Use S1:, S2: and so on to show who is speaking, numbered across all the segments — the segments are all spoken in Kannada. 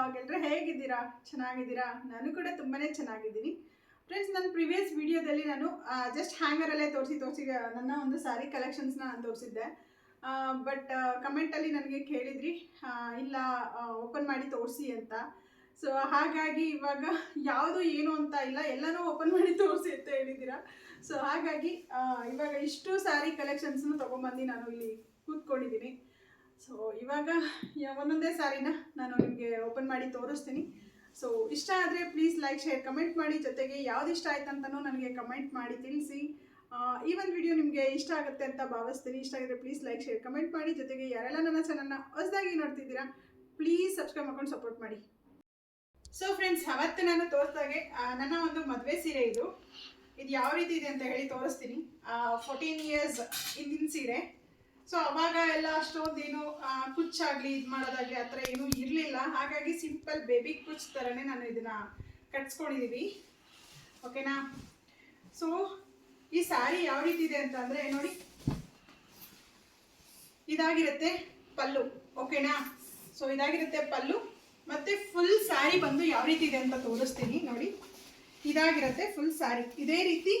S1: ಕನ್ಸಲಾಗ್ ಎಲ್ಲರೂ ಹೇಗಿದ್ದೀರಾ? ಚೆನ್ನಾಗಿದ್ದೀರಾ? ನಾನು ಕೂಡ ತುಂಬಾನೇ ಚೆನ್ನಾಗಿದ್ದೀನಿ. ಫ್ರೆಂಡ್ಸ್ ನನ್ನ ಪ್ರಿವಿಯಸ್ ವಿಡಿಯೋದಲ್ಲಿ ನಾನು ಜಸ್ಟ್ ಹ್ಯಾಂಗರಲ್ಲೇ ತೋರಿಸಿ ತೋರಿಸಿ ನನ್ನ ಒಂದು ಸಾರಿ ಕಲೆಕ್ಷನ್ಸ್ನ ನಾನು ತೋರಿಸಿದ್ದೆ. ಬಟ್ ಕಮೆಂಟಲ್ಲಿ ನನಗೆ ಕೇಳಿದ್ರಿ ಇಲ್ಲ ಓಪನ್ ಮಾಡಿ ತೋರಿಸಿ ಅಂತ. ಸೊ ಹಾಗಾಗಿ ಇವಾಗ ಯಾವುದು ಏನು ಅಂತ ಇಲ್ಲ, ಎಲ್ಲನೂ ಓಪನ್ ಮಾಡಿ ತೋರಿಸಿ ಅಂತ ಹೇಳಿದ್ದೀರಾ? ಸೊ ಹಾಗಾಗಿ ಇವಾಗ ಇಷ್ಟು ಸಾರಿ ಕಲೆಕ್ಷನ್ಸ್ನು ತೊಗೊಂಬಂದು ನಾನು ಇಲ್ಲಿ ಕೂತ್ಕೊಂಡಿದ್ದೀನಿ. ಸೊ ಇವಾಗ ಒಂದೊಂದೇ ಸಾರಿನ ನಾನು ನಿಮಗೆ ಓಪನ್ ಮಾಡಿ ತೋರಿಸ್ತೀನಿ. ಸೊ ಇಷ್ಟ ಆದರೆ ಪ್ಲೀಸ್ ಲೈಕ್ ಶೇರ್ ಕಮೆಂಟ್ ಮಾಡಿ. ಜೊತೆಗೆ ಯಾವ್ದು ಇಷ್ಟ ಆಯ್ತು ಅಂತಲೂ ನನಗೆ ಕಮೆಂಟ್ ಮಾಡಿ ತಿಳಿಸಿ. ಈ ಒಂದು ವಿಡಿಯೋ ನಿಮಗೆ ಇಷ್ಟ ಆಗುತ್ತೆ ಅಂತ ಭಾವಿಸ್ತೀನಿ. ಇಷ್ಟ ಆಗಿದ್ರೆ ಪ್ಲೀಸ್ ಲೈಕ್ ಶೇರ್ ಕಮೆಂಟ್ ಮಾಡಿ. ಜೊತೆಗೆ ಯಾರೆಲ್ಲ ನನ್ನ ಚಾನಲ್ನ ಹೊಸದಾಗಿ ನೋಡ್ತಿದ್ದೀರಾ ಪ್ಲೀಸ್ ಸಬ್ಸ್ಕ್ರೈಬ್ ಮಾಡ್ಕೊಂಡು ಸಪೋರ್ಟ್ ಮಾಡಿ. ಸೊ ಫ್ರೆಂಡ್ಸ್ ಅವತ್ತು ನಾನು ತೋರಿಸ್ದಾಗೆ ನನ್ನ ಒಂದು ಮದುವೆ ಸೀರೆ ಇದು. ಇದು ಯಾವ ರೀತಿ ಇದೆ ಅಂತ ಹೇಳಿ ತೋರಿಸ್ತೀನಿ. ಫೋರ್ಟೀನ್ ಇಯರ್ಸ್ ಹಿಂದಿನ ಸೀರೆ. ಸೊ ಅವಾಗ ಎಲ್ಲ ಅಷ್ಟೊಂದು ಏನು ಇದು ಮಾಡೋದಾಗ್ಲಿ ಆ ಥರ ಏನೂ ಇರಲಿಲ್ಲ. ಹಾಗಾಗಿ ಸಿಂಪಲ್ ಬೇಬಿ ಕುಚ್ ಥರನೇ ನಾನು ಇದನ್ನ ಕಟ್ಸ್ಕೊಂಡಿದ್ದೀವಿ ಓಕೆನಾ ಸೊ ಈ ಸ್ಯಾರಿ ಯಾವ ರೀತಿ ಇದೆ ಅಂತಂದರೆ ನೋಡಿ. ಇದಾಗಿರುತ್ತೆ ಪಲ್ಲು. ಓಕೆನಾ ಸೊ ಇದಾಗಿರುತ್ತೆ ಪಲ್ಲು. ಮತ್ತೆ ಫುಲ್ ಸ್ಯಾರಿ ಬಂದು ಯಾವ ರೀತಿ ಇದೆ ಅಂತ ತೋರಿಸ್ತೀನಿ, ನೋಡಿ. ಇದಾಗಿರುತ್ತೆ ಫುಲ್ ಸ್ಯಾರಿ ಇದೇ ರೀತಿ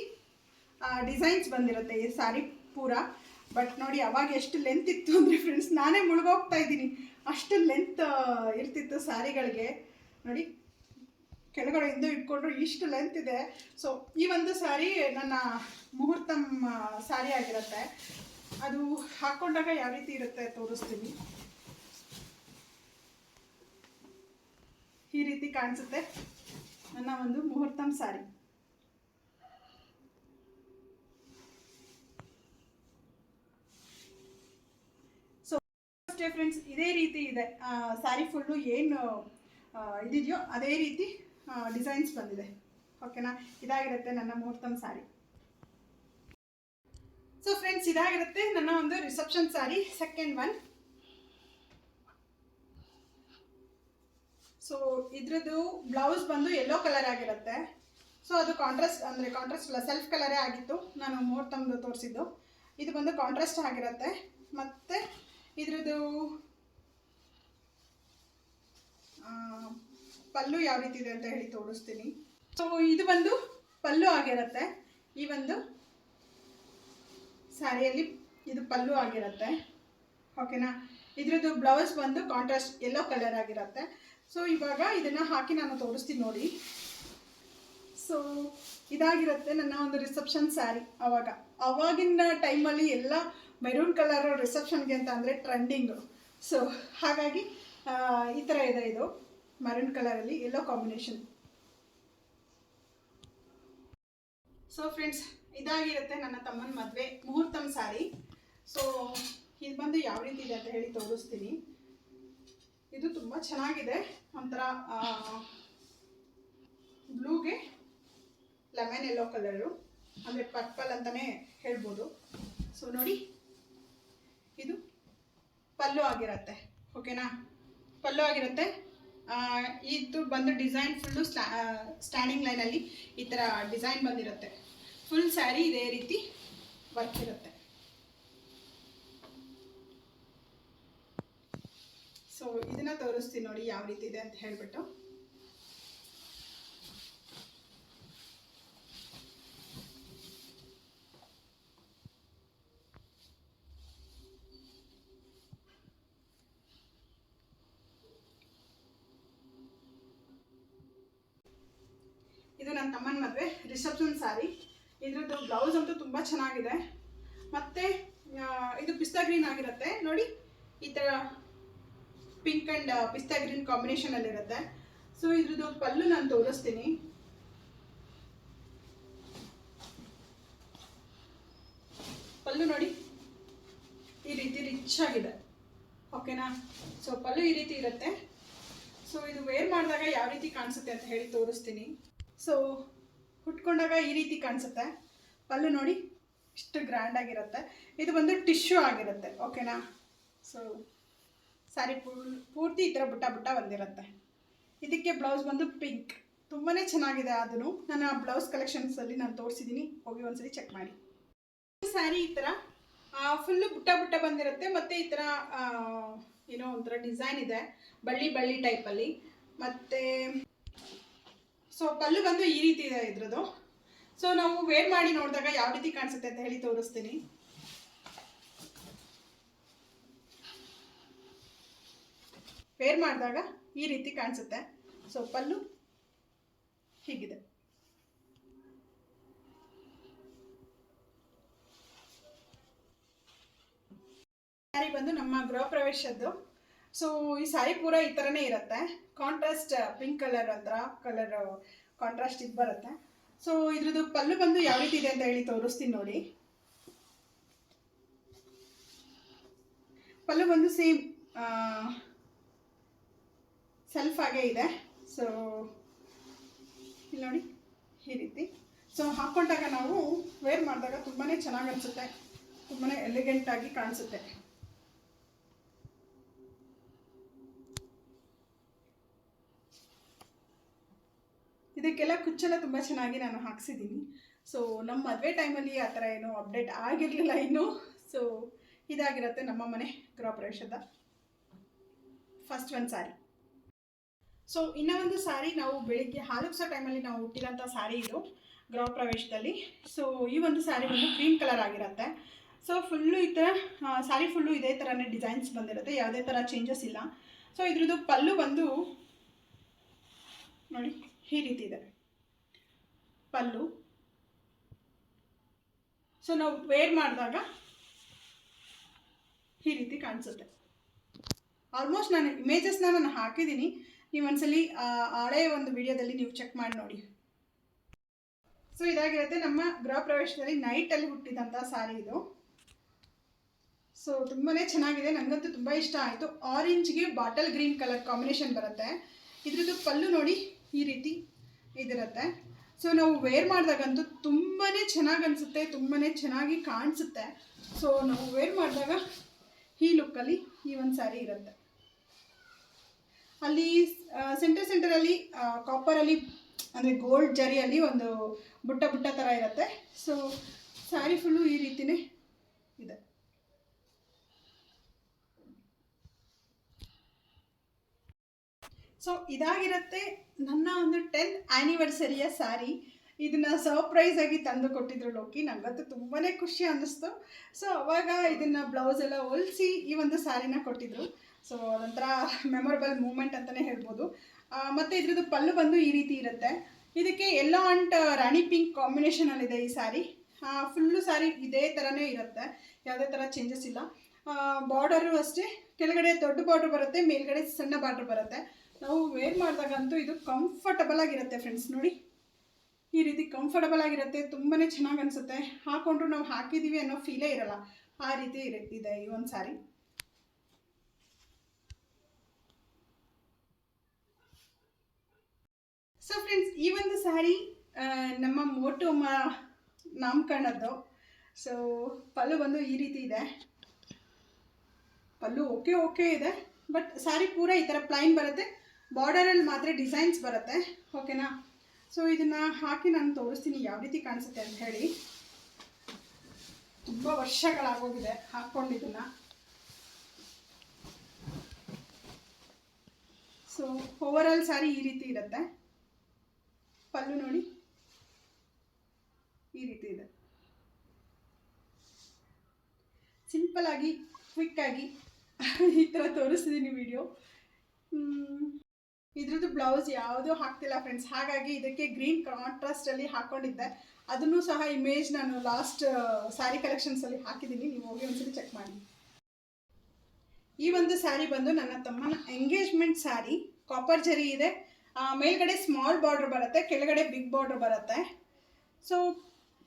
S1: ಡಿಸೈನ್ಸ್ ಬಂದಿರುತ್ತೆ ಈ ಸ್ಯಾರಿ ಪೂರ. ಬಟ್ ನೋಡಿ, ಅವಾಗ ಎಷ್ಟು ಲೆಂತ್ ಇತ್ತು ಅಂದರೆ ಫ್ರೆಂಡ್ಸ್ ನಾನೇ ಮುಳುಗೋಗ್ತಾ ಇದ್ದೀನಿ. ಅಷ್ಟು ಲೆಂತ್ ಇರ್ತಿತ್ತು ಸ್ಯಾರಿಗಳಿಗೆ ನೋಡಿ ಕೆಳಗಡೆಯಿಂದ ಇಟ್ಕೊಂಡ್ರು ಇಷ್ಟು ಲೆಂತ್ ಇದೆ. ಸೊ ಈ ಒಂದು ಸ್ಯಾರಿ ನನ್ನ ಮುಹೂರ್ತಮ್ ಸ್ಯಾರಿ ಆಗಿರುತ್ತೆ. ಅದು ಹಾಕೊಂಡಾಗ ಯಾವ ರೀತಿ ಇರುತ್ತೆ ತೋರಿಸ್ತೀನಿ. ಈ ರೀತಿ ಕಾಣಿಸುತ್ತೆ. ನನ್ನ ಒಂದು ಮುಹೂರ್ತಮ್ ಸ್ಯಾರಿ ಸೊ ಅಷ್ಟೇ ಫ್ರೆಂಡ್ಸ್ ಇದೇ ರೀತಿ ಇದೆ. ಸ್ಯಾರಿ ಫುಲ್ಲು ಏನು ಇದಿದೆಯೋ ಅದೇ ರೀತಿ ಡಿಸೈನ್ಸ್ ಬಂದಿದೆ. ಓಕೆನಾ ಇದಾಗಿರುತ್ತೆ ನನ್ನ ಮುಹೂರ್ತಮ್ ಸ್ಯಾರಿ ಸೊ ಫ್ರೆಂಡ್ಸ್ ಇದಾಗಿರುತ್ತೆ ನನ್ನ ಒಂದು reception sari second one so ಇದ್ರದ್ದು ಬ್ಲೌಸ್ ಬಂದು ಯೆಲ್ಲೋ ಕಲರ್ ಆಗಿರುತ್ತೆ. ಸೊ ಅದು ಕಾಂಟ್ರಾಸ್ಟ್ ಅಂದರೆ ಕಾಂಟ್ರಾಸ್ಟ್ ಅಲ್ಲ ಸೆಲ್ಫ್ ಕಲರೇ ಆಗಿತ್ತು. ನಾನು ಮುಹೂರ್ತಮ್ದು ತೋರಿಸಿದ್ದು. ಇದು ಬಂದು ಕಾಂಟ್ರಾಸ್ಟ್ ಆಗಿರುತ್ತೆ. ಮತ್ತು ಇದ್ರದ್ದು ಪಲ್ಲು ಯಾವ ರೀತಿ ಇದೆ ಅಂತ ಹೇಳಿ ತೋರಿಸ್ತೀನಿ. ಸೊ ಇದು ಬಂದು ಪಲ್ಲು ಆಗಿರುತ್ತೆ. ಈ ಒಂದು ಸ್ಯಾರಿಯಲ್ಲಿ ಇದು ಪಲ್ಲು ಆಗಿರುತ್ತೆ. ಓಕೆನಾ ಇದ್ರದ್ದು ಬ್ಲೌಸ್ ಬಂದು ಕಾಂಟ್ರಾಸ್ಟ್ ಎಲ್ಲೋ ಕಲರ್ ಆಗಿರುತ್ತೆ. ಸೊ ಇವಾಗ ಇದನ್ನು ಹಾಕಿ ನಾನು ತೋರಿಸ್ತೀನಿ ನೋಡಿ. ಸೊ ಇದಾಗಿರುತ್ತೆ ನನ್ನ ಒಂದು ರಿಸೆಪ್ಷನ್ ಸ್ಯಾರಿ ಅವಾಗ. ಅವಾಗಿನ ಟೈಮಲ್ಲಿ ಎಲ್ಲ ಮೆರೂನ್ ಕಲರ್ ರಿಸೆಪ್ಷನ್ಗೆ ಅಂತ ಅಂದರೆ ಟ್ರೆಂಡಿಂಗು ಸೊ ಹಾಗಾಗಿ ಈ ಥರ ಇದೆ ಇದು ಮೆರೂನ್ ಕಲರಲ್ಲಿ ಎಲ್ಲೋ ಕಾಂಬಿನೇಷನ್ ಸೊ ಫ್ರೆಂಡ್ಸ್ ಇದಾಗಿರುತ್ತೆ ನನ್ನ ತಮ್ಮನ ಮದುವೆ ಮುಹೂರ್ತಮ್ ಸಾರಿ. ಸೊ ಇದು ಬಂದು ಯಾವ ರೀತಿ ಇದೆ ಅಂತ ಹೇಳಿ ತೋರಿಸ್ತೀನಿ. ಇದು ತುಂಬ ಚೆನ್ನಾಗಿದೆ, ಒಂಥರ ಬ್ಲೂಗೆ ಲೆಮನ್ ಎಲ್ಲೋ ಕಲರು ಅಂದರೆ ಪರ್ಪಲ್ ಅಂತಲೇ ಹೇಳ್ಬೋದು. ಸೊ ನೋಡಿ. ಪಲ್ಲು ಆಗಿರುತ್ತೆ ಓಕೆನಾ ಪಲ್ಲು ಆಗಿರುತ್ತೆ. ಇದು ಬಂದು ಡಿಸೈನ್ ಫುಲ್ಲು ಸ್ಟ್ಯಾಂಡಿಂಗ್ ಲೈನಲ್ಲಿ ಈ ಥರ ಡಿಸೈನ್ ಬಂದಿರುತ್ತೆ. ಫುಲ್ ಸ್ಯಾರಿ ಇದೇ ರೀತಿ ವರ್ಕ್ ಇರುತ್ತೆ. ಸೊ ಇದನ್ನ ತೋರಿಸ್ತೀನಿ ನೋಡಿ ಯಾವ ರೀತಿ ಇದೆ ಅಂತ ಹೇಳ್ಬಿಟ್ಟು ಇದು ನನ್ನ ತಮ್ಮನ ಮದುವೆ ರಿಸೆಪ್ಷನ್ ಸ್ಯಾರಿ ಇದ್ರದ್ದು ಬ್ಲೌಸ್ ಅಂತೂ ತುಂಬ ಚೆನ್ನಾಗಿದೆ. ಮತ್ತೆ ಇದು ಪಿಸ್ತಾ ಗ್ರೀನ್ ಆಗಿರುತ್ತೆ. ನೋಡಿ, ಈ ತರ pink and pista green combination ಅಲ್ಲಿ ಇರುತ್ತೆ. ಸೊ ಇದ್ರದ್ದು ಪಲ್ಲು ನಾನು ತೋರಿಸ್ತೀನಿ. ಪಲ್ಲು ನೋಡಿ, ಈ ರೀತಿ ರಿಚ್ ಆಗಿದೆ. ಓಕೆನಾ ಸೊ ಪಲ್ಲು ಈ ರೀತಿ ಇರುತ್ತೆ. ಸೊ ಇದು ವೇರ್ ಮಾಡಿದಾಗ ಯಾವ ರೀತಿ ಕಾಣಿಸುತ್ತೆ ಅಂತ ಹೇಳಿ ತೋರಿಸ್ತೀನಿ. ಸೊ ಹುಟ್ಕೊಂಡಾಗ ಈ ರೀತಿ ಕಾಣಿಸುತ್ತೆ. ಪಲ್ಲು ನೋಡಿ ಇಷ್ಟು ಗ್ರ್ಯಾಂಡ್ ಆಗಿರುತ್ತೆ. ಇದು ಬಂದು ಟಿಶ್ಯೂ ಆಗಿರುತ್ತೆ ಓಕೆನಾ ಸೊ ಸ್ಯಾರಿ ಪೂರ್, ಪೂರ್ತಿ ಈ ಥರ ಬುಟ್ಟ ಬುಟ್ಟ ಬಂದಿರುತ್ತೆ. ಇದಕ್ಕೆ ಬ್ಲೌಸ್ ಬಂದು ಪಿಂಕ್ ತುಂಬಾ ಚೆನ್ನಾಗಿದೆ ಅದನ್ನು. ಆ ಬ್ಲೌಸ್ ಕಲೆಕ್ಷನ್ಸಲ್ಲಿ ನಾನು ತೋರಿಸಿದ್ದೀನಿ ಹೋಗಿ ಒಂದ್ಸರಿ ಚೆಕ್ ಮಾಡಿ. ಸ್ಯಾರಿ ಈ ಥರ ಫುಲ್ಲು ಬುಟ್ಟ ಬುಟ್ಟ ಬಂದಿರುತ್ತೆ. ಮತ್ತು ಈ ಥರ ಏನೋ ಒಂಥರ ಡಿಸೈನ್ ಇದೆ. ಬಳ್ಳಿ ಬಳ್ಳಿ ಟೈಪಲ್ಲಿ ಮತ್ತು ಸೊ ಪಲ್ಲು ಬಂದು ಈ ರೀತಿ ಇದೆ ಇದ್ರದ್ದು. ಸೊ ನಾವು ವೇರ್ ಮಾಡಿ ನೋಡಿದಾಗ ಯಾವ ರೀತಿ ಕಾಣಿಸುತ್ತೆ ಅಂತ ಹೇಳಿ ತೋರಿಸ್ತೀನಿ. ವೇರ್ ಮಾಡಿದಾಗ ಈ ರೀತಿ ಕಾಣಿಸುತ್ತೆ. ಸೊ ಪಲ್ಲು ಹೀಗಿದೆ. ಸ್ಯಾರಿ ಬಂದು ನಮ್ಮ ಗೃಹ ಪ್ರವೇಶದ್ದು. ಸೊ ಈ ಸ್ಯಾರಿ ಪೂರ ಈ ಥರನೇ ಇರುತ್ತೆ. ಕಾಂಟ್ರಾಸ್ಟ್ ಪಿಂಕ್ ಕಲರ್ ಹತ್ರ ಕಲರ್ ಕಾಂಟ್ರಾಸ್ಟ್ ಇದು ಬರುತ್ತೆ. ಸೊ ಇದ್ರದ್ದು ಪಲ್ಲು ಬಂದು ಯಾವ ರೀತಿ ಇದೆ ಅಂತ ಹೇಳಿ ತೋರಿಸ್ತೀನಿ ನೋಡಿ. ಪಲ್ಲು ಬಂದು ಸೇಮ್ ಸೆಲ್ಫ್ ಆಗೇ ಇದೆ. ಸೊ ಇಲ್ಲಿ ನೋಡಿ, ಈ ರೀತಿ. ಸೊ ಹಾಕ್ಕೊಂಡಾಗ ನಾವು ವೇರ್ ಮಾಡಿದಾಗ ತುಂಬಾ ಚೆನ್ನಾಗಿ ಅನಿಸುತ್ತೆ. ತುಂಬಾ ಎಲಿಗೆಂಟಾಗಿ ಕಾಣಿಸುತ್ತೆ. ಇದಕ್ಕೆಲ್ಲ ಕುಚ್ಚೆಲ್ಲ ತುಂಬ ಚೆನ್ನಾಗಿ ನಾನು ಹಾಕ್ಸಿದ್ದೀನಿ. ಸೊ ನಮ್ಮ ಮದುವೆ ಟೈಮಲ್ಲಿ ಆ ಥರ ಏನೂ ಅಪ್ಡೇಟ್ ಆಗಿರಲಿಲ್ಲ ಇನ್ನೂ. ಸೊ ಇದಾಗಿರುತ್ತೆ ನಮ್ಮ ಮನೆ ಗೃಹ ಪ್ರವೇಶದ ಫಸ್ಟ್ ಒಂದು ಸಾರಿ ಸೊ ಇನ್ನೂ ಒಂದು ಸಾರಿ ನಾವು ಬೆಳಿಗ್ಗೆ ಹಾಲುಕ್ಸೋ ಟೈಮಲ್ಲಿ ನಾವು ಹುಟ್ಟಿರೋಂಥ ಸಾರಿ ಇದು ಗೃಹ ಪ್ರವೇಶದಲ್ಲಿ. ಸೊ ಈ ಒಂದು ಸ್ಯಾರಿ ಬಂದು ಕ್ರೀಮ್ ಕಲರ್ ಆಗಿರುತ್ತೆ. ಸೊ ಫುಲ್ಲು ಈ ಥರ ಸ್ಯಾರಿ ಫುಲ್ಲು ಇದೇ ಥರನೇ ಡಿಸೈನ್ಸ್ ಬಂದಿರುತ್ತೆ. ಯಾವುದೇ ಥರ ಚೇಂಜಸ್ ಇಲ್ಲ. ಸೊ ಇದ್ರದ್ದು ಪಲ್ಲು ಬಂದು ನೋಡಿ. ಈ ರೀತಿ ಇದೆ. ಪಲ್ಲು. ಸೊ ನಾವು ವೇರ್ ಮಾಡಿದಾಗ ಈ ರೀತಿ ಕಾಣಿಸುತ್ತೆ. ಆಲ್ಮೋಸ್ಟ್ ನಾನು ಇಮೇಜಸ್ನ ನಾನು ಹಾಕಿದ್ದೀನಿ. ನೀವು ಒಂದ್ಸಲಿ, ಆ ಹಳೆಯ ಒಂದು ವಿಡಿಯೋದಲ್ಲಿ ನೀವು ಚೆಕ್ ಮಾಡಿ ನೋಡಿ. ಸೊ ಇದಾಗಿರುತ್ತೆ ನಮ್ಮ ಗೃಹ ಪ್ರವೇಶದಲ್ಲಿ ನೈಟಲ್ಲಿ ಹುಟ್ಟಿದಂಥ ಸಾರಿ ಇದು. ಸೊ ತುಂಬಾ ಚೆನ್ನಾಗಿದೆ. ನನಗಂತೂ ತುಂಬ ಇಷ್ಟ ಆಯಿತು. ಆರೆಂಜ್ಗೆ ಬಾಟಲ್ ಗ್ರೀನ್ ಕಲರ್ ಕಾಂಬಿನೇಷನ್ ಬರುತ್ತೆ. ಇದ್ರದ್ದು ಪಲ್ಲು ನೋಡಿ ಈ ರೀತಿ ಇದಿರುತ್ತೆ. ಸೊ ನಾವು ವೇರ್ ಮಾಡಿದಾಗಂತೂ ತುಂಬಾ ಚೆನ್ನಾಗಿ ಅನಿಸುತ್ತೆ ತುಂಬಾ ಚೆನ್ನಾಗಿ ಕಾಣಿಸುತ್ತೆ. ಸೊ ನಾವು ವೇರ್ ಮಾಡಿದಾಗ ಈ ಲುಕ್ಕಲ್ಲಿ ಈ ಒಂದು ಸ್ಯಾರಿ ಇರುತ್ತೆ. ಅಲ್ಲಿ ಸೆಂಟರ್ ಸೆಂಟರಲ್ಲಿ ಕಾಪರಲ್ಲಿ ಅಂದರೆ ಗೋಲ್ಡ್ ಜರಿಯಲ್ಲಿ ಒಂದು ಬುಟ್ಟ ಬುಟ್ಟ ಥರ ಇರುತ್ತೆ. ಸೊ ಸ್ಯಾರಿ ಫುಲ್ಲು ಈ ರೀತಿನೇ ಇದೆ ಸೊ ಇದಾಗಿರುತ್ತೆ ನನ್ನ ಒಂದು ಟೆಂತ್ ಆ್ಯನಿವರ್ಸರಿಯ ಸ್ಯಾರಿ ಇದನ್ನ ಸರ್ಪ್ರೈಸ್ ಆಗಿ ತಂದು ಕೊಟ್ಟಿದ್ರು ಲೋಕಿ. ನನಗಂತೂ ತುಂಬಾ ಖುಷಿ ಅನ್ನಿಸ್ತು. ಸೊ ಅವಾಗ ಇದನ್ನ ಬ್ಲೌಸ್ ಎಲ್ಲ ಹೊಲಿಸಿ ಈ ಒಂದು ಸ್ಯಾರಿನ ಕೊಟ್ಟಿದ್ರು. ಸೊ ಅದೊಂಥರ ಮೆಮೊರಬಲ್ ಮೂಮೆಂಟ್ ಅಂತಲೇ ಹೇಳ್ಬೋದು. ಮತ್ತು ಇದ್ರದ್ದು ಪಲ್ಲು ಬಂದು ಈ ರೀತಿ ಇರುತ್ತೆ. ಇದಕ್ಕೆ ಎಲ್ಲೋ ಅಂಡ್ ರಾಣಿ ಪಿಂಕ್ ಕಾಂಬಿನೇಷನಲ್ಲಿದೆ ಈ ಸ್ಯಾರಿ ಫುಲ್ಲು ಸ್ಯಾರಿ ಇದೇ ಥರನೇ ಇರುತ್ತೆ. ಯಾವುದೇ ಥರ ಚೇಂಜಸ್ ಇಲ್ಲ. ಬಾರ್ಡರು ಅಷ್ಟೇ. ಕೆಳಗಡೆ ದೊಡ್ಡ ಬಾರ್ಡ್ರ್ ಬರುತ್ತೆ, ಮೇಲ್ಗಡೆ ಸಣ್ಣ ಬಾರ್ಡ್ರ್ ಬರುತ್ತೆ. ನಾವು ವೇರ್ ಮಾಡಿದಾಗಂತೂ ಇದು ಕಂಫರ್ಟಬಲ್ ಆಗಿರುತ್ತೆ ಫ್ರೆಂಡ್ಸ್ ನೋಡಿ. ಈ ರೀತಿ ಕಂಫರ್ಟಬಲ್ ಆಗಿರುತ್ತೆ ತುಂಬಾ ಚೆನ್ನಾಗಿ ಅನಿಸುತ್ತೆ. ಹಾಕೊಂಡ್ರು ನಾವು ಹಾಕಿದ್ದೀವಿ ಅನ್ನೋ ಫೀಲೇ ಇರಲ್ಲ. ಆ ರೀತಿ ಇದೆ ಈ ಒಂದು ಸಾರಿ. ಸೊ ಫ್ರೆಂಡ್ಸ್ ಈ ಒಂದು ಸಾರಿ ನಮ್ಮ ಮೋಟು ನಾಮಕರಣದ್ದು. ಸೊ ಪಲ್ಲು ಬಂದು ಈ ರೀತಿ ಇದೆ. ಪಲ್ಲು ಓಕೆ ಓಕೆ ಇದೆ. ಬಟ್ ಸಾರಿ ಪೂರ ಈ ಥರ ಪ್ಲೈನ್ ಬರುತ್ತೆ. ಬಾರ್ಡರಲ್ಲಿ ಮಾತ್ರ ಡಿಸೈನ್ಸ್ ಬರುತ್ತೆ. ಓಕೆನಾ? ಸೊ ಇದನ್ನು ಹಾಕಿ ನಾನು ತೋರಿಸ್ತೀನಿ ಯಾವ ರೀತಿ ಕಾಣಿಸುತ್ತೆ ಅಂತ ಹೇಳಿ. ತುಂಬ ವರ್ಷಗಳಾಗೋಗಿದೆ ಹಾಕ್ಕೊಂಡಿದ್ದನ್ನು. ಸೊ ಓವರಾಲ್ ಸಾರಿ ಈ ರೀತಿ ಇರುತ್ತೆ. ಪಲ್ಲು ನೋಡಿ. ಈ ರೀತಿ ಇದೆ. ಸಿಂಪಲ್ ಆಗಿ ಕ್ವಿಕ್ ಆಗಿ ಈ ಥರ ತೋರಿಸ್ತೀನಿ ವಿಡಿಯೋ ಇದ್ರದ್ದು ಬ್ಲೌಸ್ ಯಾವುದೂ ಹಾಕ್ತಿಲ್ಲ ಫ್ರೆಂಡ್ಸ್ ಹಾಗಾಗಿ ಇದಕ್ಕೆ ಗ್ರೀನ್ ಕಾಂಟ್ರಾಸ್ಟಲ್ಲಿ ಹಾಕೊಂಡಿದ್ದೆ. ಅದನ್ನು ಸಹ ಇಮೇಜ್ ನಾನು ಲಾಸ್ಟ್ ಸ್ಯಾರಿ ಕಲೆಕ್ಷನ್ಸಲ್ಲಿ ಹಾಕಿದ್ದೀನಿ. ನೀವು ಹೋಗಿ ಒಂದ್ಸಲಿ ಚೆಕ್ ಮಾಡಿ. ಈ ಒಂದು ಸ್ಯಾರಿ ಬಂದು ನನ್ನ ತಮ್ಮನ ಎಂಗೇಜ್ಮೆಂಟ್ ಸ್ಯಾರಿ ಕಾಪರ್ ಜರಿ ಇದೆ. ಮೇಲ್ಗಡೆ ಸ್ಮಾಲ್ ಬಾರ್ಡರ್ ಬರುತ್ತೆ, ಕೆಳಗಡೆ ಬಿಗ್ ಬಾರ್ಡರ್ ಬರುತ್ತೆ. ಸೊ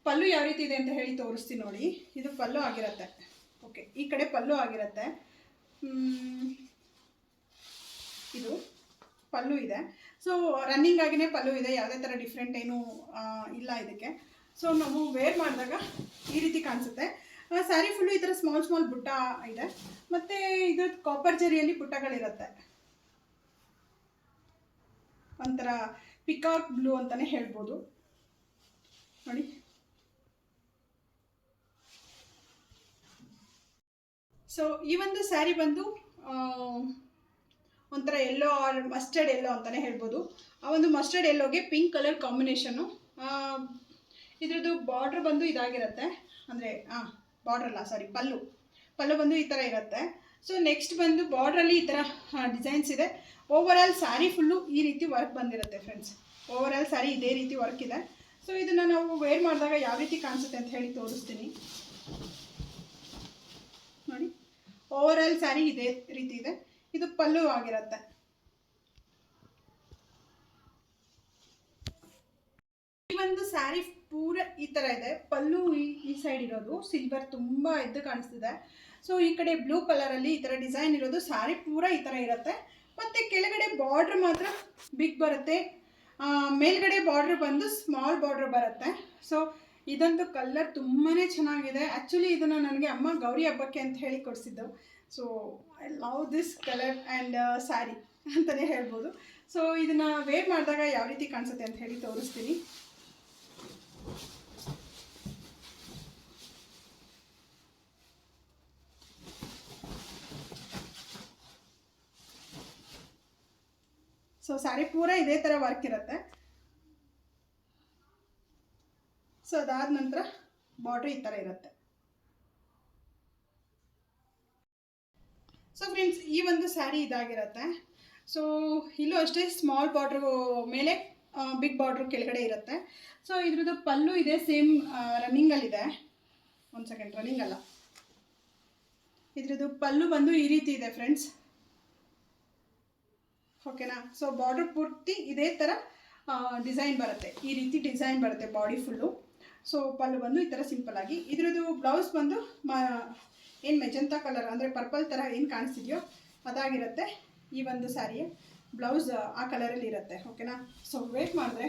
S1: ಪಲ್ಲು ಯಾವ ರೀತಿ ಇದೆ ಅಂತ ಹೇಳಿ ತೋರಿಸ್ತೀನಿ ನೋಡಿ. ಇದು ಪಲ್ಲು ಆಗಿರುತ್ತೆ. ಓಕೆ ಈ ಕಡೆ ಪಲ್ಲು ಆಗಿರುತ್ತೆ. ಇದು. ಪಲ್ಲು ಇದೆ. ಸೊ ರನ್ನಿಂಗ್ ಆಗಿನೇ ಪಲ್ಲು ಇದೆ. ಯಾವುದೇ ಥರ ಡಿಫ್ರೆಂಟ್ ಏನೂ ಇಲ್ಲ ಇದಕ್ಕೆ. ಸೊ ನಾವು ವೇರ್ ಮಾಡಿದಾಗ ಈ ರೀತಿ ಕಾಣಿಸುತ್ತೆ. ಸ್ಯಾರಿ ಫುಲ್ಲು ಈ ಥರ ಸ್ಮಾಲ್ ಸ್ಮಾಲ್ ಬುಟ್ಟ ಇದೆ. ಮತ್ತು ಇದು ಕಾಪರ್ ಜರಿಯಲ್ಲಿ ಬುಟ್ಟಗಳಿರುತ್ತೆ. ಒಂಥರ ಪಿಕಾಕ್ ಬ್ಲೂ ಅಂತಲೇ ಹೇಳ್ಬೋದು. ನೋಡಿ. ಸೊ ಈ ಒಂದು ಸ್ಯಾರಿ ಬಂದು ಒಂಥರ ಎಲ್ಲೋ ಆರ್ ಮಸ್ಟರ್ಡ್ ಎಲ್ಲೋ ಅಂತಲೇ ಹೇಳ್ಬೋದು. ಆ ಒಂದು ಮಸ್ಟರ್ಡ್ ಎಲ್ಲೋಗೆ ಪಿಂಕ್ ಕಲರ್ ಕಾಂಬಿನೇಷನ್ನು ಇದ್ರದ್ದು ಬಾರ್ಡ್ರ್ ಬಂದು ಇದಾಗಿರುತ್ತೆ. ಅಂದರೆ ಹಾಂ ಬಾರ್ಡ್ರ್ ಅಲ್ಲ ಸಾರಿ ಪಲ್ಲು. ಪಲ್ಲು ಬಂದು ಈ ಥರ ಇರುತ್ತೆ. ಸೊ ನೆಕ್ಸ್ಟ್ ಬಂದು ಬಾರ್ಡ್ರಲ್ಲಿ ಈ ಥರ ಡಿಸೈನ್ಸ್ ಇದೆ. ಓವರ್ ಆಲ್ ಸ್ಯಾರಿ ಫುಲ್ಲು ಈ ರೀತಿ ವರ್ಕ್ ಬಂದಿರುತ್ತೆ ಫ್ರೆಂಡ್ಸ್ ಓವರ್ ಆಲ್ ಸ್ಯಾರಿ ಇದೇ ರೀತಿ ವರ್ಕ್ ಇದೆ. ಸೊ ಇದನ್ನು ನಾವು ವೇರ್ ಮಾಡಿದಾಗ ಯಾವ ರೀತಿ ಕಾಣಿಸುತ್ತೆ ಅಂತ ಹೇಳಿ ತೋರಿಸ್ತೀನಿ. ನೋಡಿ. ಓವರ್ ಆಲ್ ಸ್ಯಾರಿ ಇದೇ ರೀತಿ ಇದೆ. ಇದು ಪಲ್ಲು ಆಗಿರುತ್ತೆ. ಈ ಒಂದು ಸ್ಯಾರಿ ಪೂರ ಈ ಥರ ಇದೆ. ಪಲ್ಲು ಈ ಸೈಡ್ ಇರೋದು. ಸಿಲ್ವರ್ ತುಂಬ ಎದ್ದು ಕಾಣಿಸ್ತಿದೆ. ಸೊ ಈ ಕಡೆ ಬ್ಲೂ ಕಲರಲ್ಲಿ ಈ ಥರ ಡಿಸೈನ್ ಇರೋದು. ಸ್ಯಾರಿ ಪೂರ ಈ ಥರ ಇರುತ್ತೆ. ಮತ್ತು ಕೆಳಗಡೆ ಬಾರ್ಡ್ರ್ ಮಾತ್ರ ಬಿಗ್ ಬರುತ್ತೆ. ಮೇಲ್ಗಡೆ ಬಾರ್ಡ್ರ್ ಬಂದು ಸ್ಮಾಲ್ ಬಾರ್ಡ್ರ್ ಬರುತ್ತೆ. ಸೊ ಇದಂತೂ ಕಲರ್ ತುಂಬಾ ಚೆನ್ನಾಗಿದೆ. ಆ್ಯಕ್ಚುಲಿ ಇದನ್ನು ನನಗೆ ಅಮ್ಮ ಗೌರಿ ಹಬ್ಬಕ್ಕೆ ಅಂತ ಹೇಳಿ ಕೊಡಿಸಿದ್ದು. So I love this colour and sari ಅಂತಲೇ ಹೇಳ್ಬೋದು. ಸೊ ಇದನ್ನು ವೇರ್ ಮಾಡಿದಾಗ ಯಾವ ರೀತಿ ಕಾಣಿಸುತ್ತೆ ಅಂತ ಹೇಳಿ ತೋರಿಸ್ತೀನಿ. ಸೊ ಸ್ಯಾರಿ ಪೂರ ಇದೇ ಥರ ವರ್ಕ್ ಇರುತ್ತೆ. ಸೊ ಅದಾದ ನಂತರ ಬಾರ್ಡ್ರ್ ಈ ಥರ ಇರುತ್ತೆ. ಸೊ ಫ್ರೆಂಡ್ಸ್ ಈ ಒಂದು ಸ್ಯಾರಿ ಇದಾಗಿರುತ್ತೆ. ಸೊ ಇಲ್ಲೂ ಅಷ್ಟೇ ಸ್ಮಾಲ್ ಬಾರ್ಡ್ರು ಮೇಲೆ ಬಿಗ್ ಬಾರ್ಡ್ರ್ ಕೆಳಗಡೆ ಇರುತ್ತೆ. ಸೊ ಇದ್ರದ್ದು ಪಲ್ಲು ಇದೆ ಸೇಮ್ ರನ್ನಿಂಗಲ್ಲಿದೆ ಒಂದು ಸೆಕೆಂಡ್ ರನ್ನಿಂಗ್ ಅಲ್ಲ. ಇದ್ರದ್ದು ಪಲ್ಲು ಬಂದು ಈ ರೀತಿ ಇದೆ ಫ್ರೆಂಡ್ಸ್ ಓಕೆನಾ ಸೊ ಬಾರ್ಡರ್ ಪೂರ್ತಿ ಇದೇ ಥರ ಡಿಸೈನ್ ಬರುತ್ತೆ. ಈ ರೀತಿ ಡಿಸೈನ್ ಬರುತ್ತೆ ಬಾಡಿ ಫುಲ್ಲು ಸೊ ಪಲ್ಲು ಬಂದು ಈ ಥರ ಸಿಂಪಲ್ ಆಗಿ. ಇದ್ರದ್ದು ಬ್ಲೌಸ್ ಬಂದು ಏನು ಮೆಜೆಂತಾ ಕಲರ್ ಅಂದರೆ ಪರ್ಪಲ್ ಥರ ಏನು ಕಾಣಿಸ್ತಿದೆಯೋ ಅದಾಗಿರುತ್ತೆ ಈ ಒಂದು ಸ್ಯಾರಿಯ ಬ್ಲೌಸ್, ಆ ಕಲರಲ್ಲಿ ಇರುತ್ತೆ ಓಕೆನಾ ಸೊ ವೇಟ್ ಮಾಡಿದ್ರೆ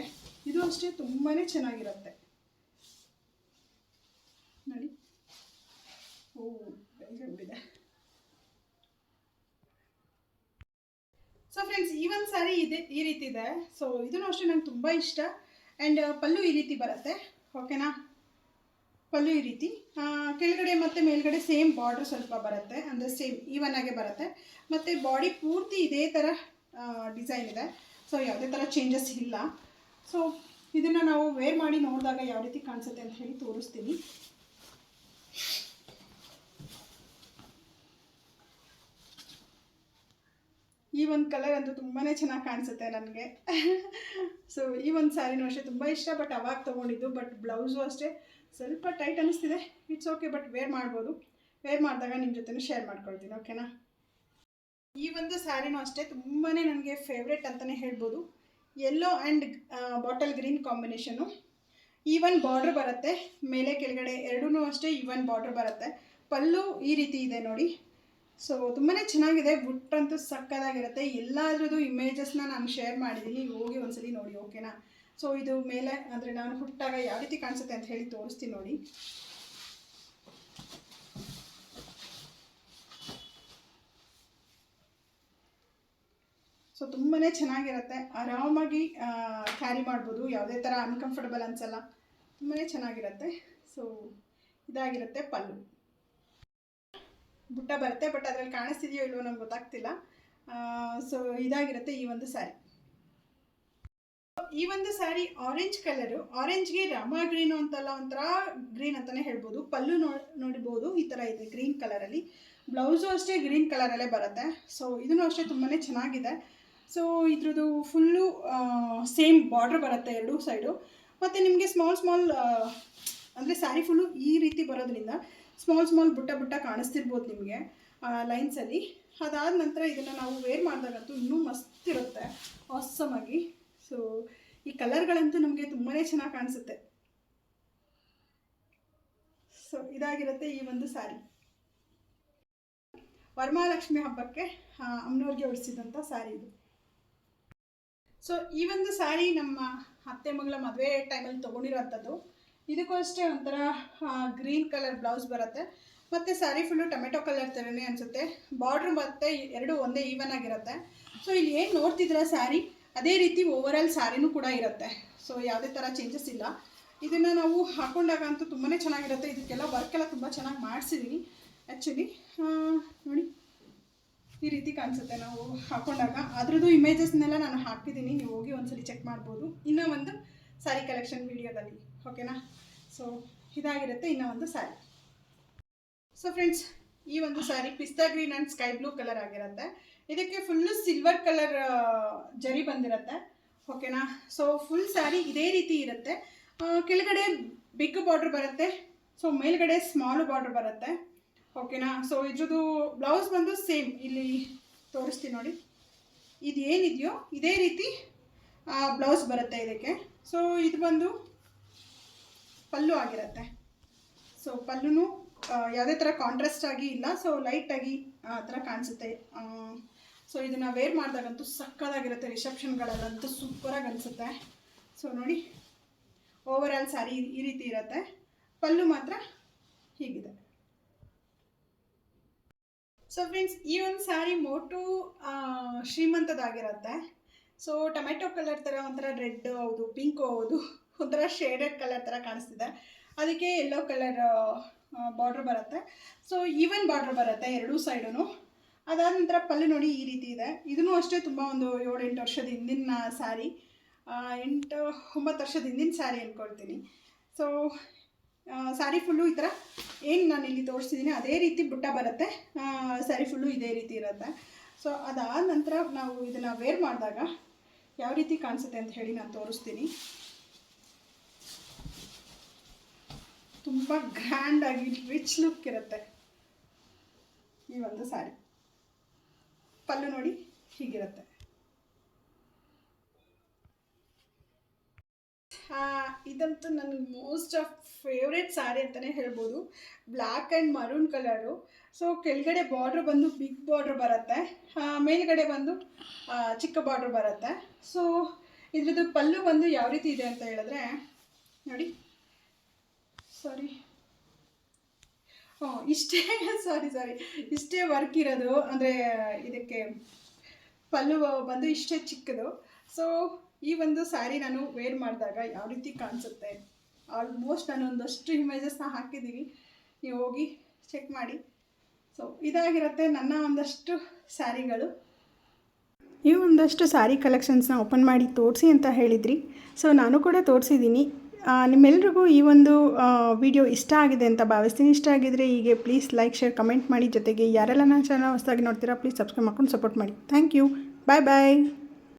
S1: ಇದು ಅಷ್ಟೇ ತುಂಬಾ ಚೆನ್ನಾಗಿರುತ್ತೆ. ನೋಡಿ. ಓ ಬೆಳಗ್ಗೆ ಸೊ ಫ್ರೆಂಡ್ಸ್ ಈ ಒಂದು ಸ್ಯಾರಿ ಇದೆ, ಈ ರೀತಿ ಇದೆ. ಸೊ ಇದನ್ನು ಅಷ್ಟೇ ನಂಗೆ ತುಂಬ ಇಷ್ಟ. ಆ್ಯಂಡ್ ಪಲ್ಲು ಈ ರೀತಿ ಬರುತ್ತೆ ಓಕೆನಾ ಪಲ್ಲು ಈ ರೀತಿ. ಕೆಳಗಡೆ ಮತ್ತು ಮೇಲ್ಗಡೆ ಸೇಮ್ ಬಾರ್ಡ್ರ್ ಸ್ವಲ್ಪ ಬರುತ್ತೆ. ಅಂದರೆ ಸೇಮ್ ಈವನ್ ಆಗೇ ಬರುತ್ತೆ. ಮತ್ತು ಬಾಡಿ ಪೂರ್ತಿ ಇದೇ ಥರ ಡಿಸೈನ್ ಇದೆ. ಸೊ ಯಾವುದೇ ಥರ ಚೇಂಜಸ್ ಇಲ್ಲ. ಸೊ ಇದನ್ನು ನಾವು ವೇರ್ ಮಾಡಿ ನೋಡಿದಾಗ ಯಾವ ರೀತಿ ಕಾಣಿಸುತ್ತೆ ಅಂತ ಹೇಳಿ ತೋರಿಸ್ತೀನಿ. ಈ ಒಂದು ಕಲರ್ ಅಂತೂ ತುಂಬಾ ಚೆನ್ನಾಗಿ ಕಾಣಿಸುತ್ತೆ ನನಗೆ. ಸೊ ಈ ಒಂದು ಸ್ಯಾರಿನೂ ಅಷ್ಟೇ ತುಂಬ ಇಷ್ಟ ಬಟ್ ಅವಾಗ ತೊಗೊಂಡಿದ್ದು ಬಟ್ ಬ್ಲೌಸು ಅಷ್ಟೇ ಸ್ವಲ್ಪ ಟೈಟ್ ಅನ್ನಿಸ್ತಿದೆ. ಇಟ್ಸ್ ಓಕೆ ಬಟ್ ವೇರ್ ಮಾಡ್ಬೋದು. ವೇರ್ ಮಾಡಿದಾಗ ನಿಮ್ಮ ಜೊತೆ ಶೇರ್ ಮಾಡ್ಕೊಳ್ತೀನಿ ಓಕೆನಾ ಈ ಒಂದು ಸ್ಯಾರಿನೂ ಅಷ್ಟೇ ತುಂಬಾ ನನಗೆ ಫೇವ್ರೆಟ್ ಅಂತಲೇ ಹೇಳ್ಬೋದು. Yellow and bottle green combination even border ಬರುತ್ತೆ. ಮೇಲೆ ಕೆಳಗಡೆ ಎರಡೂ ಅಷ್ಟೇ ಈವನ್ ಬಾರ್ಡ್ರ್ ಬರುತ್ತೆ. ಪಲ್ಲು ಈ ರೀತಿ ಇದೆ ನೋಡಿ. ಸೊ ತುಂಬಾ ಚೆನ್ನಾಗಿದೆ. ಬುಟ್ಟಂತೂ ಸಕ್ಕದಾಗಿರುತ್ತೆ ಎಲ್ಲಾದ್ರದ್ದು ಇಮೇಜಸ್ನ ನಾನು ಶೇರ್ ಮಾಡಿದ್ದೀನಿ. ಹೋಗಿ ಒಂದ್ಸಲಿ ನೋಡಿ ಓಕೆನಾ ಸೊ ಇದು ಮೇಲೆ, ಅಂದರೆ ನಾನು ಹುಟ್ಟಾಗ ಯಾವ ರೀತಿ ಕಾಣಿಸುತ್ತೆ ಅಂತ ಹೇಳಿ ತೋರಿಸ್ತೀನಿ ನೋಡಿ. ಸೊ ತುಂಬಾ ಚೆನ್ನಾಗಿರುತ್ತೆ. ಆರಾಮಾಗಿ ಕ್ಯಾರಿ ಮಾಡ್ಬೋದು. ಯಾವುದೇ ಥರ ಅನ್ಕಂಫರ್ಟಬಲ್ ಅನಿಸಲ್ಲ. ತುಂಬಾ ಚೆನ್ನಾಗಿರುತ್ತೆ. ಸೊ ಇದಾಗಿರುತ್ತೆ ಪಲ್ಲು. ಬುಟ್ಟ ಬರುತ್ತೆ ಬಟ್ ಅದರಲ್ಲಿ ಕಾಣಿಸ್ತಿದೆಯೋ ಇಲ್ವೋ ನಂಗೆ ಗೊತ್ತಾಗ್ತಿಲ್ಲ. ಸೊ ಇದಾಗಿರುತ್ತೆ ಈ ಒಂದು ಸ್ಯಾರಿ ಈ ಒಂದು ಸ್ಯಾರಿ ಆರೆಂಜ್ ಕಲರು ಆರೆಂಜ್ಗೆ ರಾಮ ಗ್ರೀನ್ ಅಂತಲ್ಲ ಒಂಥರ ಗ್ರೀನ್ ಅಂತಾನೆ ಹೇಳ್ಬೋದು. ಪಲ್ಲು ನೋಡಿಬಹುದು ಈ ಥರ ಇದೆ ಗ್ರೀನ್ ಕಲರಲ್ಲಿ ಬ್ಲೌಸು ಅಷ್ಟೇ ಗ್ರೀನ್ ಕಲರಲ್ಲೇ ಬರುತ್ತೆ. ಸೊ ಇದನ್ನು ಅಷ್ಟೇ ತುಂಬಾ ಚೆನ್ನಾಗಿದೆ. ಸೊ ಇದ್ರದ್ದು ಫುಲ್ಲು ಸೇಮ್ ಬಾರ್ಡ್ರ್ ಬರುತ್ತೆ ಎರಡೂ ಸೈಡು ಮತ್ತು ನಿಮಗೆ ಸ್ಮಾಲ್ ಸ್ಮಾಲ್ ಅಂದರೆ ಸ್ಯಾರಿ ಫುಲ್ಲು ಈ ರೀತಿ ಬರೋದ್ರಿಂದ ಸ್ಮಾಲ್ ಸ್ಮಾಲ್ ಬುಟ್ಟ ಬುಟ್ಟ ಕಾಣಿಸ್ತಿರ್ಬೋದು ನಿಮಗೆ ಲೈನ್ಸಲ್ಲಿ ಅದಾದ ನಂತರ ಇದನ್ನು ನಾವು ವೇರ್ ಮಾಡಿದಾಗಂತೂ ಇನ್ನೂ ಮಸ್ತ್ ಇರುತ್ತೆ. ಆಗಿ. ಸೊ ಈ ಕಲರ್ಗಳಂತೂ ನಮಗೆ ತುಂಬಾ ಚೆನ್ನಾಗಿ ಕಾಣಿಸುತ್ತೆ. ಸೊ ಇದಾಗಿರುತ್ತೆ ಈ ಒಂದು ಸ್ಯಾರಿ ವರಮಹಾಲಕ್ಷ್ಮಿ ಹಬ್ಬಕ್ಕೆ ಅಮ್ಮನವ್ರಿಗೆ ಉಡಿಸಿದಂಥ ಸ್ಯಾರಿ ಇದು. ಸೊ ಈ ಒಂದು ಸ್ಯಾರಿ ನಮ್ಮ ಅತ್ತೆ ಮಗಳ ಮದುವೆ ಟೈಮಲ್ಲಿ ತೊಗೊಂಡಿರೋಂಥದ್ದು. ಇದಕ್ಕೂ ಅಷ್ಟೇ ಒಂಥರ ಗ್ರೀನ್ ಕಲರ್ ಬ್ಲೌಸ್ ಬರುತ್ತೆ. ಮತ್ತು ಸ್ಯಾರಿ ಫುಲ್ಲು ಟೊಮೆಟೊ ಕಲರ್ ಥರನೇ ಅನಿಸುತ್ತೆ. ಬಾರ್ಡ್ರ್ ಮತ್ತು ಎರಡು ಒಂದೇ ಈವನ್ ಆಗಿರುತ್ತೆ. ಸೊ ಇಲ್ಲಿ ಏನು ನೋಡ್ತಿದ್ರ ಸ್ಯಾರಿ ಅದೇ ರೀತಿ ಓವರ್ ಆಲ್ ಸ್ಯಾರಿನೂ ಕೂಡ ಇರುತ್ತೆ. ಸೊ ಯಾವುದೇ ಥರ ಚೇಂಜಸ್ ಇಲ್ಲ. ಇದನ್ನು ನಾವು ಹಾಕೊಂಡಾಗ ಅಂತೂ ತುಂಬಾ ಚೆನ್ನಾಗಿರುತ್ತೆ. ಇದಕ್ಕೆಲ್ಲ ವರ್ಕ್ ಎಲ್ಲ ತುಂಬ ಚೆನ್ನಾಗಿ ಮಾಡಿಸಿದ್ದೀನಿ ಆ್ಯಕ್ಚುಲಿ ನೋಡಿ. ಈ ರೀತಿ ಕಾಣಿಸುತ್ತೆ. ನಾವು ಹಾಕೊಂಡಾಗ. ಅದರದ್ದು ಇಮೇಜಸ್ನೆಲ್ಲ ನಾನು ಹಾಕಿದ್ದೀನಿ ನೀವು ಹೋಗಿ ಒಂದ್ಸಲಿ ಚೆಕ್ ಮಾಡ್ಬೋದು. ಇನ್ನೂ ಒಂದು ಸ್ಯಾರಿ ಕಲೆಕ್ಷನ್ ವಿಡಿಯೋದಲ್ಲಿ ಓಕೆನಾ ಸೊ ಇದಾಗಿರುತ್ತೆ ಇನ್ನೂ ಒಂದು ಸ್ಯಾರಿ ಸೊ ಫ್ರೆಂಡ್ಸ್ ಈ ಒಂದು sari pista green and sky blue colour ಆಗಿರುತ್ತೆ. ಇದಕ್ಕೆ ಫುಲ್ಲು ಸಿಲ್ವರ್ ಕಲರ್ ಜರಿ ಬಂದಿರುತ್ತೆ. ಓಕೆನಾ ಸೊ ಫುಲ್ ಸ್ಯಾರಿ ಇದೇ ರೀತಿ ಇರುತ್ತೆ. ಕೆಳಗಡೆ ಬಿಗ್ ಬಾರ್ಡ್ರ್ ಬರುತ್ತೆ. ಸೊ ಮೇಲ್ಗಡೆ ಸ್ಮಾಲ್ ಬಾರ್ಡ್ರ್ ಬರುತ್ತೆ. ಓಕೆನಾ ಸೊ ಇದ್ರದ್ದು ಬ್ಲೌಸ್ ಬಂದು ಸೇಮ್ ಇಲ್ಲಿ ತೋರಿಸ್ತೀನಿ ನೋಡಿ. ಇದು ಏನಿದೆಯೋ ಇದೇ ರೀತಿ ಬ್ಲೌಸ್ ಬರುತ್ತೆ ಇದಕ್ಕೆ. ಸೊ ಇದು ಬಂದು ಪಲ್ಲು ಆಗಿರುತ್ತೆ. ಸೊ ಪಲ್ಲು ಯಾವುದೇ ಥರ ಕಾಂಟ್ರಾಸ್ಟ್ ಆಗಿ ಇಲ್ಲ. ಸೊ ಲೈಟಾಗಿ ಆ ಥರ ಕಾಣಿಸುತ್ತೆ. ಸೊ ಇದನ್ನು ವೇರ್ ಮಾಡಿದಾಗಂತೂ ಸಕ್ಕದಾಗಿರುತ್ತೆ ರಿಸೆಪ್ಷನ್ಗಳಲ್ಲಂತೂ ಸೂಪರಾಗಿ ಅನಿಸುತ್ತೆ. ಸೊ ನೋಡಿ ಓವರ್ ಆಲ್ ಸ್ಯಾರಿ ಈ ರೀತಿ ಇರುತ್ತೆ. ಪಲ್ಲು ಮಾತ್ರ ಹೀಗಿದೆ. ಸೊ ಫ್ರೆಂಡ್ಸ್ ಈ ಒಂದು ಸ್ಯಾರಿ ಮೋಟು ಶ್ರೀಮಂತದಾಗಿರುತ್ತೆ. ಸೊ ಟೊಮೆಟೊ ಕಲರ್ ಥರ ಒಂಥರ ರೆಡ್ ಹೌದು ಪಿಂಕ್ ಹೌದು, ಒಂಥರ ಶೇಡೆಡ್ ಕಲರ್ ಥರ ಕಾಣಿಸ್ತಿದೆ. ಅದಕ್ಕೆ ಯೆಲ್ಲೋ ಕಲರ್ ಬಾರ್ಡ್ರ್ ಬರುತ್ತೆ. ಸೊ ಈವನ್ ಬಾರ್ಡ್ರ್ ಬರುತ್ತೆ ಎರಡೂ ಸೈಡೂ ಅದಾದ ನಂತರ ಪಲ್ಲು ನೋಡಿ ಈ ರೀತಿ ಇದೆ. ಇದೂ ಅಷ್ಟೇ ತುಂಬ ಒಂದು ಏಳೆಂಟು ವರ್ಷದ ಹಿಂದಿನ ಸ್ಯಾರಿ ಎಂಟು ಒಂಬತ್ತು ವರ್ಷದ ಹಿಂದಿನ ಸ್ಯಾರಿ ಅಂದ್ಕೊಳ್ತೀನಿ ಸೊ ಸ್ಯಾರಿ ಫುಲ್ಲು ಈ ಥರ ಏನು ನಾನು ಇಲ್ಲಿ ತೋರಿಸ್ತಿದ್ದೀನಿ ಅದೇ ರೀತಿ ಬುಟ್ಟ ಬರುತ್ತೆ. ಸ್ಯಾರಿ ಫುಲ್ಲು ಇದೇ ರೀತಿ ಇರುತ್ತೆ. ಸೊ ಅದಾದ ನಂತರ ನಾವು ಇದನ್ನು ವೇರ್ ಮಾಡಿದಾಗ ಯಾವ ರೀತಿ ಕಾಣಿಸುತ್ತೆ ಅಂತ ಹೇಳಿ ನಾನು ತೋರಿಸ್ತೀನಿ. ತುಂಬ ಗ್ರ್ಯಾಂಡಾಗಿ ರಿಚ್ ಲುಕ್ ಇರುತ್ತೆ ಈ ಒಂದು ಸ್ಯಾರಿ ಪಲ್ಲು ನೋಡಿ ಹೀಗಿರುತ್ತೆ. ಇದಂತೂ ನನ್ನ ಮೋಸ್ಟ್ ಆಫ್ ಫೇವ್ರೆಟ್ ಸ್ಯಾರಿ ಅಂತಲೇ ಹೇಳ್ಬೋದು. Black and maroon colour so ಕೆಳಗಡೆ ಬಾರ್ಡ್ರ್ ಬಂದು ಬಿಗ್ ಬಾರ್ಡ್ರ್ ಬರುತ್ತೆ. ಮೇಲ್ಗಡೆ ಬಂದು ಚಿಕ್ಕ ಬಾರ್ಡ್ರ್ ಬರುತ್ತೆ. ಸೊ ಇದ್ರದ್ದು ಪಲ್ಲು ಬಂದು ಯಾವ ರೀತಿ ಇದೆ ಅಂತ ಹೇಳಿದ್ರೆ, ನೋಡಿ. ಸಾರಿ ಇಷ್ಟೇ ಸಾರಿ ಸಾರಿ ಇಷ್ಟೇ ವರ್ಕ್ ಇರೋದು, ಅಂದರೆ, ಇದಕ್ಕೆ ಪಲ್ಲು ಬಂದು ಇಷ್ಟೇ ಚಿಕ್ಕದು. ಸೊ ಈ ಒಂದು ಸ್ಯಾರಿ ನಾನು ವೇರ್ ಮಾಡಿದಾಗ ಯಾವ ರೀತಿ ಕಾಣಿಸುತ್ತೆ? ಆಲ್ಮೋಸ್ಟ್ ನಾನು ಒಂದಷ್ಟು ಇಮೇಜಸ್ನ ಹಾಕಿದ್ದೀನಿ. ನೀವು ಹೋಗಿ ಚೆಕ್ ಮಾಡಿ. ಸೊ ಇದಾಗಿರುತ್ತೆ ನನ್ನ ಒಂದಷ್ಟು ಸ್ಯಾರಿಗಳು ಈ ಒಂದಷ್ಟು ಸ್ಯಾರಿ ಕಲೆಕ್ಷನ್ಸ್ನ ಓಪನ್ ಮಾಡಿ ತೋರಿಸಿ ಅಂತ ಹೇಳಿದ್ರಿ. ಸೊ ನಾನು ಕೂಡ ತೋರಿಸಿದ್ದೀನಿ. ನಿಮ್ಮೆಲ್ರಿಗೂ ಈ ಒಂದು ವಿಡಿಯೋ ಇಷ್ಟ ಆಗಿದೆ ಅಂತ ಭಾವಿಸ್ತೀನಿ. ಇಷ್ಟ ಆಗಿದ್ರೆ ಹೀಗೆ ಪ್ಲೀಸ್ ಲೈಕ್ ಶೇರ್ ಕಮೆಂಟ್ ಮಾಡಿ. ಜೊತೆಗೆ ಯಾರೆಲ್ಲ ನನ್ನ ಚಾನಲ್ ಹೊಸದಾಗಿ ನೋಡ್ತೀರಾ ಪ್ಲೀಸ್ ಸಬ್ಸ್ಕ್ರೈಬ್ ಮಾಡ್ಕೊಂಡು ಸಪೋರ್ಟ್ ಮಾಡಿ. Thank you bye bye